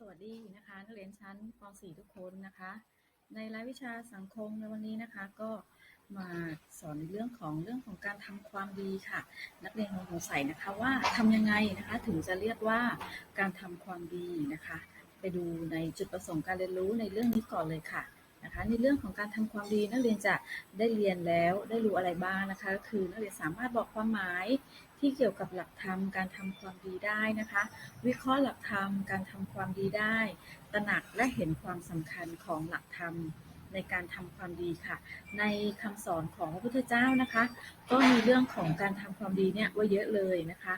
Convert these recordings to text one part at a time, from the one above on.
สวัสดีนะคะนักเรียนชั้นป .4 ทุกคนนะคะ ในรายวิชาสังคมในวันนี้นะคะ ก็มาสอนในเรื่องของเรื่องของการทำความดีค่ะ นักเรียนคงสงสัยนะคะว่าทำยังไงนะคะถึงจะเรียกว่าการทำความดีนะคะ ไปดูในจุดประสงค์การเรียนรู้ในเรื่องนี้ก่อนเลยค่ะ นะคะ ในเรื่องของการทำความดีนักเรียนจะได้เรียนแล้วได้รู้อะไรบ้างนะคะก็คือนักเรียนสามารถบอกความหมายที่เกี่ยวกับหลักธรรมการทำความดีได้นะคะ วิเคราะห์หลักธรรมการทำความดีได้ ตระหนักและเห็นความสำคัญของหลักธรรมในการทำความดีค่ะ ในคำสอนของพระพุทธเจ้านะคะ ก็มีเรื่องของการทำความดีเนี่ยไว่าเยอะเลยนะคะ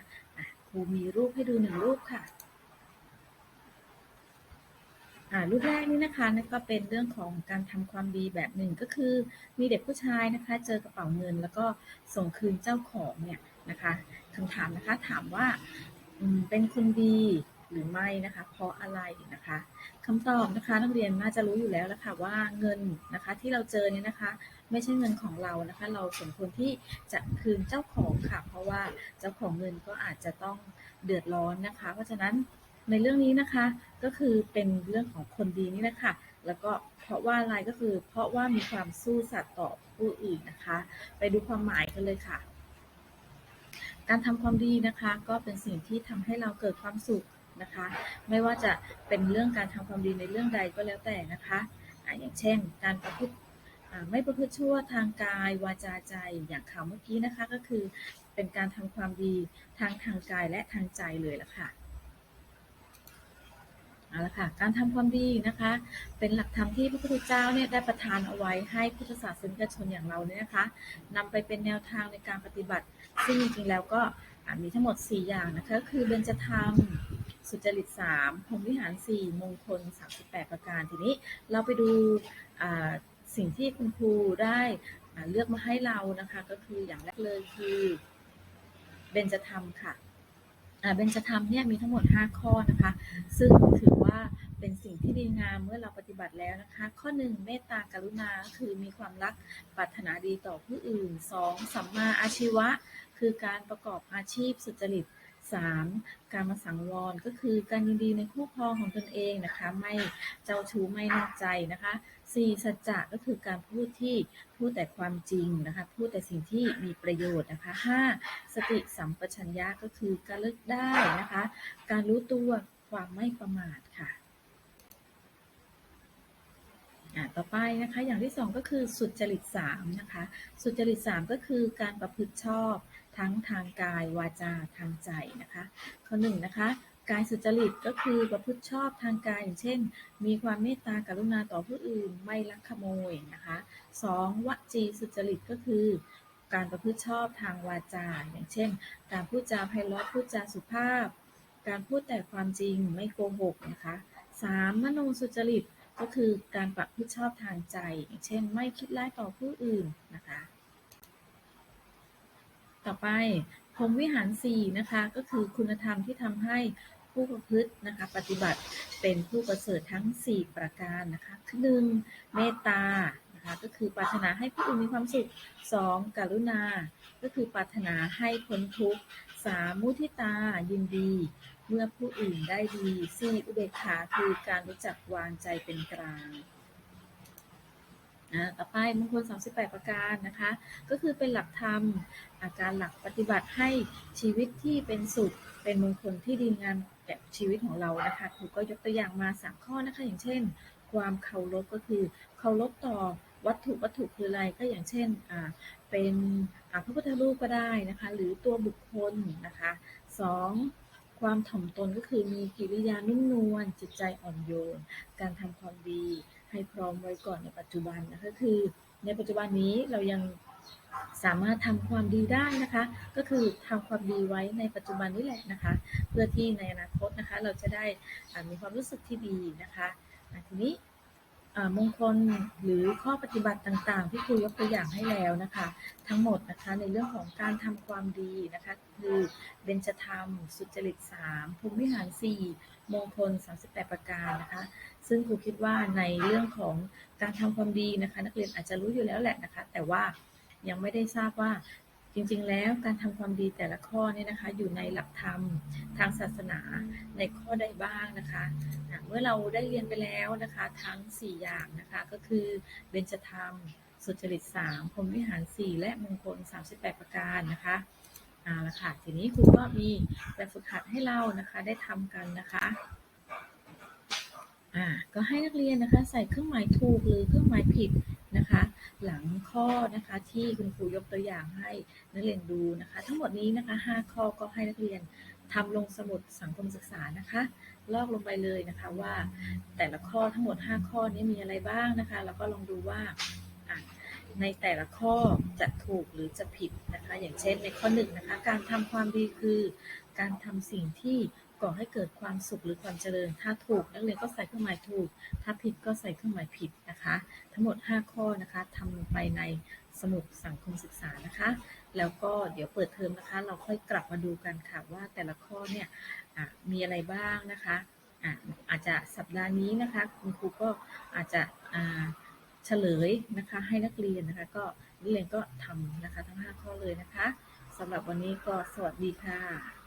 ครูมีรูปให้ดูหนึ่งรูปค่ะ รูปแรกนี้นะคะนั่นก็เป็นเรื่องของการทำความดีแบบหนึ่งก็คือ มีเด็กผู้ชายนะคะ เจอกระเป๋าเงิน แล้วก็ส่งคืนเจ้าของเนี่ยนะคะคำถามนะคะถามว่าเป็นคนดีหรือไม่นะคะ เพราะอะไรนะคะคำตอบนะคะนักเรียนน่าจะรู้อยู่แล้วแล้วค่ะว่าเงินนะคะที่เราเจอเนี่ยนะคะ ไม่ใช่เงินของเรานะคะ เราสมควรที่จะคืนเจ้าของค่ะ เพราะว่าเจ้าของเงินก็อาจจะต้องเดือดร้อนนะคะ เพราะฉะนั้น ในเรื่องนี้นะคะก็คือเป็นเรื่องของคนดีนี่นะคะแล้วก็เพราะว่าอะไรก็คือ เพราะว่ามีความซื่อสัตย์ต่อผู้อื่นนะคะ ไปดูความหมายกันเลยค่ะ การทำความดีนะคะ ก็เป็นสิ่งที่ทำให้เราเกิดความสุขนะคะ ไม่ว่าจะเป็นเรื่องการทำความดีในเรื่องใดก็แล้วแต่นะคะอะอย่างเช่น การประพฤติไม่ประพฤติชั่วทางกายวาจาใจอย่างข่าวเมื่อกี้นะคะก็คือเป็นการทำความดีทางทางกายและทางใจเลยละค่ะ เอาละค่ะ การทำความดีนะคะ เป็นหลักธรรมที่พระพุทธเจ้าเนี่ยได้ประทานเอาไว้ให้พุทธศาสนิกชนอย่างเราเนี่ยนะคะนำไปเป็นแนวทางในการปฏิบัติ ซึ่งจริงๆแล้วก็มีทั้งหมด 4 อย่างนะคะ คือเบญจธรรม สุจริต3พรหมวิหาร 4 มงคล 38 ประการ ทีนี้เราไปดูสิ่งที่คุณครูได้เลือกมาให้เรานะคะ ก็คืออย่างแรกเลยคือเบญจธรรมค่ะเบญจธรรมเนี่ยมีทั้งหมด 5 ข้อนะคะ ซึ่งถือ ว่าเป็นสิ่งที่ดีงามเมื่อเราปฏิบัติแล้วนะคะ ข้อ 1 เมตตากรุณาคือมีความรักปรารถนาดีต่อผู้อื่น 2. สัมมาอาชีวะ คือการประกอบอาชีพสุจริต 3. การมาสังวรก็คือการยินดีในคู่ครองของตนเองนะคะ ไม่เจ้าชู้ไม่นอกใจนะคะ 4. สัจจะก็คือการพูดที่พูดแต่ความจริงนะคะ พูดแต่สิ่งที่มีประโยชน์นะคะ 5. สติสัมปชัญญะก็คือการเลิกได้นะคะ การรู้ตัว ความไม่ประมาทค่ะต่อไปนะคะอย่างที่สองก็คือสุจริต3นะคะสุจริต 3 ก็คือการประพฤติชอบทั้งทางกายวาจาทางใจนะคะข้อหนึ่งนะคะกายสุจริตก็คือประพฤติชอบทางกายอย่างเช่น มีความเมตตากรุณาต่อผู้อื่นไม่ลักขโมยนะคะสองวจีสุจริตก็คือ การประพฤติชอบทางวาจา อย่างเช่น การพูดจาไพเราะพูดจาสุภาพ การพูดแต่ความจริงไม่โกหกนะคะสามมโนสุจริตก็คือการประพฤติชอบทางใจ เช่น ไม่คิดร้ายต่อผู้อื่นนะคะ ต่อไปพรมวิหารสี่นะคะ ก็คือคุณธรรมที่ทำให้ผู้ประพฤตินะคะ ปฏิบัติเป็นผู้ประเสริฐทั้ง 4 ประการนะคะคือหนึ่งเมตตานะคะก็คือปรารถนาให้ผู้อื่นมีความสุข 2. กรุณา ก็คือปรารถนาให้พ้นทุกข์ 3. มุทิตายินดี เมื่อผู้อื่นได้ดี 4. อุเบกขาคือการรู้จักวางใจเป็นกลางนะต่อไปมงคล 38 ประการนะคะ ก็คือเป็นหลักธรรม อาการหลักปฏิบัติให้ชีวิตที่เป็นสุข เป็นมงคลที่ดีงามแก่ชีวิตของเรานะคะครูก็ยกตัวอย่างมา3ข้อนะคะ อย่างเช่น ความเคารพก็คือเคารพต่อวัตถุวัตถุคืออะไรก็อย่างเช่นอ่าเป็นพระพุทธรูปก็ได้นะคะ หรือตัวบุคคลนะคะ 2. ความถ่อมตนก็คือมีกิริยานุ่มนวลจิตใจอ่อนโยน การทำความดีให้พร้อมไว้ก่อนในปัจจุบันนะคะ คือ ในปัจจุบันนี้เรายังสามารถทำความดีได้นะคะ ก็คือทำความดีไว้ในปัจจุบันนี่แหละนะคะ เพื่อที่ในอนาคตนะคะ เราจะได้มีความรู้สึกที่ดีนะคะทีนี้ มงคลหรือข้อปฏิบัติต่างๆ ที่ครูยกตัวอย่างให้แล้วนะคะ ทั้งหมดนะคะในเรื่องของการทำความดีนะคะคือเบญจธรรม สุจริต 3ภูมิหาร 4 มงคล 38 ประการนะคะ ซึ่งครูคิดว่าในเรื่องของการทำความดีนะคะ นักเรียนอาจจะรู้อยู่แล้วแหละนะคะ แต่ว่ายังไม่ได้ทราบว่า จริงๆ แล้วการทำความดีแต่ละข้อเนี่ยนะคะ อยู่ในหลักธรรมทางศาสนาในข้อใดบ้างนะคะะเมื่อเราได้เรียนไปแล้วนะคะ ทั้ง 4 อย่างนะคะ ก็คือเบญจธรรม สุจริต3พรหมวิหาร 4 และมงคล 38 ประการนะคะเอาละค่ะทีนี้ครูก็มีแบบฝึกหัดให้เรานะคะได้ทำกันนะคะอ่าก็ให้นักเรียนนะคะ ใส่เครื่องหมายถูกหรือเครื่องหมายผิด นะคะ หลังข้อนะคะที่คุณครูยกตัวอย่างให้นักเรียนดูนะคะ ทั้งหมดนี้นะคะ 5 ข้อก็ให้นักเรียนทำลงสมุดสังคมศึกษานะคะ ลอกลงไปเลยนะคะว่าแต่ละข้อทั้งหมด 5 ข้อนี้มีอะไรบ้างนะคะ แล้วก็ลองดูว่าในแต่ละข้อจะถูกหรือจะผิดนะคะ อย่างเช่นในข้อหนึ่งนะคะ การทำความดีคือ การทำสิ่งที่ ก่อให้เกิดความสุขหรือความเจริญ ถ้าถูกนักเรียนก็ใส่เครื่องหมายถูก ถ้าผิดก็ใส่เครื่องหมายผิดนะคะ ทั้งหมด 5 ข้อนะคะทำลงไปในสมุดสังคมศึกษานะคะ แล้วก็เดี๋ยวเปิดเทอมนะคะ เราค่อยกลับมาดูกันค่ะว่าแต่ละข้อเนี่ยมีอะไรบ้างนะคะอะอาจจะสัปดาห์นี้นะคะ คุณครูก็อาจจะเฉลยนะคะให้นักเรียนนะคะ ก็นักเรียนก็ทำนะคะทั้ง 5 ข้อเลยนะคะสำหรับวันนี้ก็สวัสดีค่ะ